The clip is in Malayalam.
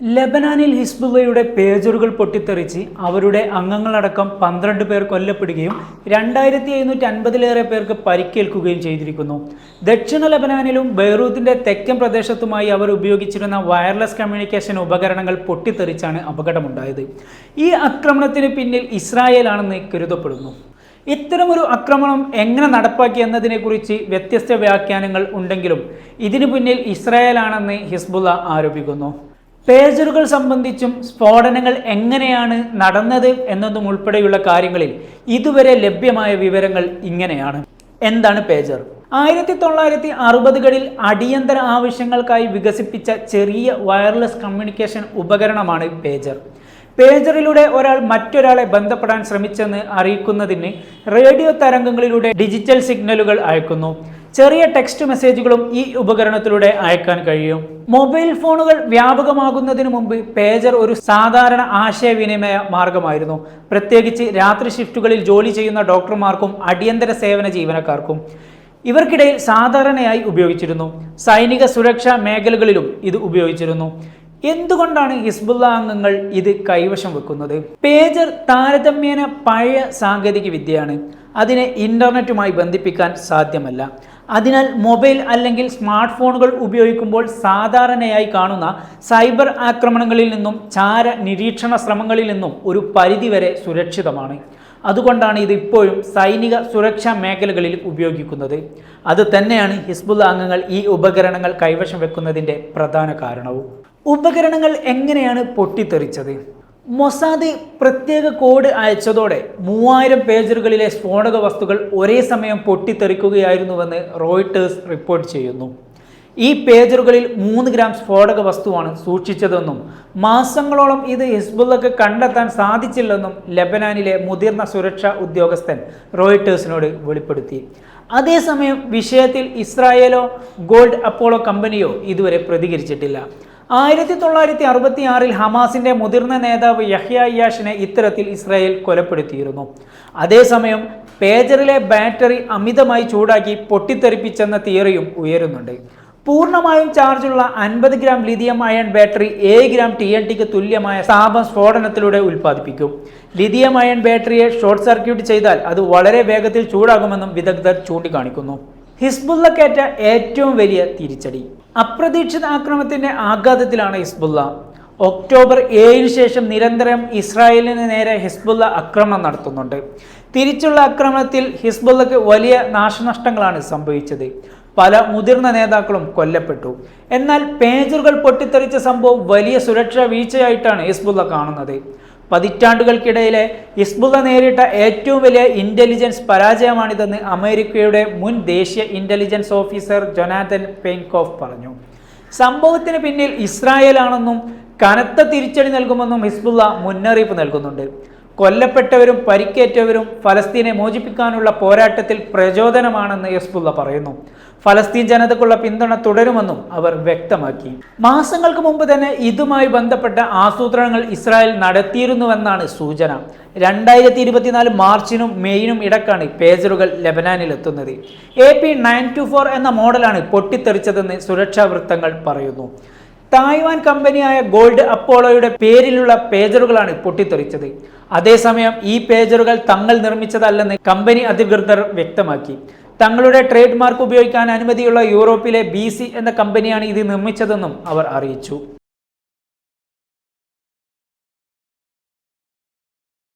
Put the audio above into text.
ലബനാനിൽ ഹിസ്ബുള്ളയുടെ പേജറുകൾ പൊട്ടിത്തെറിച്ച് അവരുടെ അംഗങ്ങളടക്കം പന്ത്രണ്ട് പേർ കൊല്ലപ്പെടുകയും രണ്ടായിരത്തി എഴുന്നൂറ്റി അൻപതിലേറെ പേർക്ക് പരിക്കേൽക്കുകയും ചെയ്തിരിക്കുന്നു. ദക്ഷിണ ലബനാനിലും ബെയ്റൂത്തിന്റെ തെക്കൻ പ്രദേശത്തുമായി അവർ ഉപയോഗിച്ചിരുന്ന വയർലെസ് കമ്മ്യൂണിക്കേഷൻ ഉപകരണങ്ങൾ പൊട്ടിത്തെറിച്ചാണ് അപകടമുണ്ടായത്. ഈ ആക്രമണത്തിന് പിന്നിൽ ഇസ്രായേലാണെന്ന് കരുതപ്പെടുന്നു. ഇത്തരമൊരു ആക്രമണം എങ്ങനെ നടപ്പാക്കി എന്നതിനെക്കുറിച്ച് വ്യത്യസ്ത വ്യാഖ്യാനങ്ങൾ ഉണ്ടെങ്കിലും ഇതിനു പിന്നിൽ ഇസ്രായേലാണെന്ന് ഹിസ്ബുള്ള ആരോപിക്കുന്നു. പേജറുകൾ സംബന്ധിച്ചും സ്ഫോടനങ്ങൾ എങ്ങനെയാണ് നടന്നത് എന്നതും ഉൾപ്പെടെയുള്ള കാര്യങ്ങളിൽ ഇതുവരെ ലഭ്യമായ വിവരങ്ങൾ ഇങ്ങനെയാണ്. എന്താണ് പേജർ? ആയിരത്തി തൊള്ളായിരത്തി അറുപതുകളിൽ അടിയന്തര ആവശ്യങ്ങൾക്കായി വികസിപ്പിച്ച ചെറിയ വയർലെസ് കമ്മ്യൂണിക്കേഷൻ ഉപകരണമാണ് പേജർ. പേജറിലൂടെ ഒരാൾ മറ്റൊരാളെ ബന്ധപ്പെടാൻ ശ്രമിച്ചെന്ന് അറിയിക്കുന്നതിന് റേഡിയോ തരംഗങ്ങളിലൂടെ ഡിജിറ്റൽ സിഗ്നലുകൾ അയക്കുന്നു. ചെറിയ ടെക്സ്റ്റ് മെസ്സേജുകളും ഈ ഉപകരണത്തിലൂടെ അയക്കാൻ കഴിയും. മൊബൈൽ ഫോണുകൾ വ്യാപകമാകുന്നതിന് മുമ്പ് പേജർ ഒരു സാധാരണ ആശയവിനിമയ മാർഗമായിരുന്നു. പ്രത്യേകിച്ച് രാത്രി ഷിഫ്റ്റുകളിൽ ജോലി ചെയ്യുന്ന ഡോക്ടർമാർക്കും അടിയന്തര സേവന ജീവനക്കാർക്കും. ഇവർക്കിടയിൽ സാധാരണയായി ഉപയോഗിച്ചിരുന്നു. സൈനിക സുരക്ഷാ മേഖലകളിലും ഇത് ഉപയോഗിച്ചിരുന്നു. എന്തുകൊണ്ടാണ് ഹിസ്ബുള്ള അംഗങ്ങൾ ഇത് കൈവശം വെക്കുന്നത്? പേജർ താരതമ്യേന പഴയ സാങ്കേതിക വിദ്യയാണ്. അതിനെ ഇന്റർനെറ്റുമായി ബന്ധിപ്പിക്കാൻ സാധ്യമല്ല. അതിനാൽ മൊബൈൽ അല്ലെങ്കിൽ സ്മാർട്ട് ഫോണുകൾ ഉപയോഗിക്കുമ്പോൾ സാധാരണയായി കാണുന്ന സൈബർ ആക്രമണങ്ങളിൽ നിന്നും ചാര നിരീക്ഷണ ശ്രമങ്ങളിൽ നിന്നും ഒരു പരിധിവരെ സുരക്ഷിതമാണ്. അതുകൊണ്ടാണ് ഇത് ഇപ്പോഴും സൈനിക സുരക്ഷാ മേഖലകളിൽ ഉപയോഗിക്കുന്നത്. അത് തന്നെയാണ് ഹിസ്ബുൽ അംഗങ്ങൾ ഈ ഉപകരണങ്ങൾ കൈവശം വെക്കുന്നതിന്റെ പ്രധാന കാരണവും. ഉപകരണങ്ങൾ എങ്ങനെയാണ് പൊട്ടിത്തെറിച്ചത്? മൊസാദ് പ്രത്യേക കോഡ് അയച്ചതോടെ മൂവായിരം പേജറുകളിലെ സ്ഫോടക വസ്തുക്കൾ ഒരേ സമയം പൊട്ടിത്തെറിക്കുകയായിരുന്നുവെന്ന് റോയിട്ടേഴ്സ് റിപ്പോർട്ട് ചെയ്യുന്നു. ഈ പേജറുകളിൽ മൂന്ന് ഗ്രാം സ്ഫോടക വസ്തുവാണ് സൂക്ഷിച്ചതെന്നും മാസങ്ങളോളം ഇത് ഹിസ്ബുള്ളക്ക് കണ്ടെത്താൻ സാധിച്ചില്ലെന്നും ലബനാനിലെ മുതിർന്ന സുരക്ഷാ ഉദ്യോഗസ്ഥൻ റോയിട്ടേഴ്സിനോട് വെളിപ്പെടുത്തി. അതേസമയം വിഷയത്തിൽ ഇസ്രായേലോ ഗോൾഡ് അപ്പോളോ കമ്പനിയോ ഇതുവരെ പ്രതികരിച്ചിട്ടില്ല. ആയിരത്തി തൊള്ളായിരത്തി അറുപത്തി ആറിൽ ഹമാസിന്റെ മുതിർന്ന നേതാവ് യഹ്യ ഇയാഷിനെ ഇത്തരത്തിൽ ഇസ്രായേൽ കൊലപ്പെടുത്തിയിരുന്നു. അതേസമയം പേജറിലെ ബാറ്ററി അമിതമായി ചൂടാക്കി പൊട്ടിത്തെറിപ്പിച്ചെന്ന തിയറിയും ഉയരുന്നുണ്ട്. പൂർണമായും ചാർജുള്ള അൻപത് ഗ്രാം ലിഥിയം അയൺ ബാറ്ററി ഏഴ് ഗ്രാം ടി എൻ ടിക്ക് തുല്യമായ താപം സ്ഫോടനത്തിലൂടെ ഉൽപ്പാദിപ്പിക്കും. ലിഥിയം അയൺ ബാറ്ററിയെ ഷോർട്ട് സർക്യൂട്ട് ചെയ്താൽ അത് വളരെ വേഗത്തിൽ ചൂടാകുമെന്നും വിദഗ്ധർ ചൂണ്ടിക്കാണിക്കുന്നു. ഹിസ്ബുള്ളക്കേറ്റ ഏറ്റവും വലിയ തിരിച്ചടി. അപ്രതീക്ഷിത ആക്രമണത്തിന്റെ ആഘാതത്തിലാണ് ഹിസ്ബുള്ള. ഒക്ടോബർ ഏഴിന് ശേഷം നിരന്തരം ഇസ്രായേലിന് നേരെ ഹിസ്ബുള്ള ആക്രമണം നടത്തുന്നുണ്ട്. തിരിച്ചുള്ള ആക്രമണത്തിൽ ഹിസ്ബുള്ളക്ക് വലിയ നാശനഷ്ടങ്ങളാണ് സംഭവിച്ചത്. പല മുതിർന്ന നേതാക്കളും കൊല്ലപ്പെട്ടു. എന്നാൽ പേജറുകൾ പൊട്ടിത്തെറിച്ച സംഭവം വലിയ സുരക്ഷാ വീഴ്ചയായിട്ടാണ് ഹിസ്ബുള്ള കാണുന്നത്. പതിറ്റാണ്ടുകൾക്കിടയിലെ ഹിസ്ബുള്ള നേരിട്ട ഏറ്റവും വലിയ ഇന്റലിജൻസ് പരാജയമാണിതെന്ന് അമേരിക്കയുടെ മുൻ ദേശീയ ഇന്റലിജൻസ് ഓഫീസർ ജൊനാഥൻ പെയിൻകോഫ് പറഞ്ഞു. സംഭവത്തിന് പിന്നിൽ ഇസ്രായേലാണെന്നും കനത്ത തിരിച്ചടി നൽകുമെന്നും ഹിസ്ബുള്ള മുന്നറിയിപ്പ് നൽകുന്നുണ്ട്. കൊല്ലപ്പെട്ടവരും പരിക്കേറ്റവരും ഫലസ്തീനെ മോചിപ്പിക്കാനുള്ള പോരാട്ടത്തിൽ പ്രചോദനമാണെന്ന് യസ്ബുള്ള പറയുന്നു. ഫലസ്തീൻ ജനതയ്ക്കുള്ള പിന്തുണ തുടരുമെന്നും അവർ വ്യക്തമാക്കി. മാസങ്ങൾക്ക് മുമ്പ് തന്നെ ഇതുമായി ബന്ധപ്പെട്ട ആസൂത്രണങ്ങൾ ഇസ്രായേൽ നടത്തിയിരുന്നുവെന്നാണ് സൂചന. രണ്ടായിരത്തി ഇരുപത്തിനാല് മാർച്ചിനും മെയ്യിനും ഇടക്കാണ് പേജറുകൾ ലബനാനിൽ എത്തുന്നത്. A P nine two four എന്ന മോഡലാണ് പൊട്ടിത്തെറിച്ചതെന്ന് സുരക്ഷാ വൃത്തങ്ങൾ പറയുന്നു. തായ്വാൻ കമ്പനിയായ ഗോൾഡ് അപ്പോളോയുടെ പേരിലുള്ള പേജറുകളാണ് പൊട്ടിത്തെറിച്ചത്. അതേസമയം ഈ പേജറുകൾ തങ്ങൾ നിർമ്മിച്ചതല്ലെന്ന് കമ്പനി അധികൃതർ വ്യക്തമാക്കി. തങ്ങളുടെ ട്രേഡ് മാർക്ക് ഉപയോഗിക്കാൻ അനുമതിയുള്ള യൂറോപ്പിലെ ബി എന്ന കമ്പനിയാണ് ഇത് നിർമ്മിച്ചതെന്നും അവർ അറിയിച്ചു.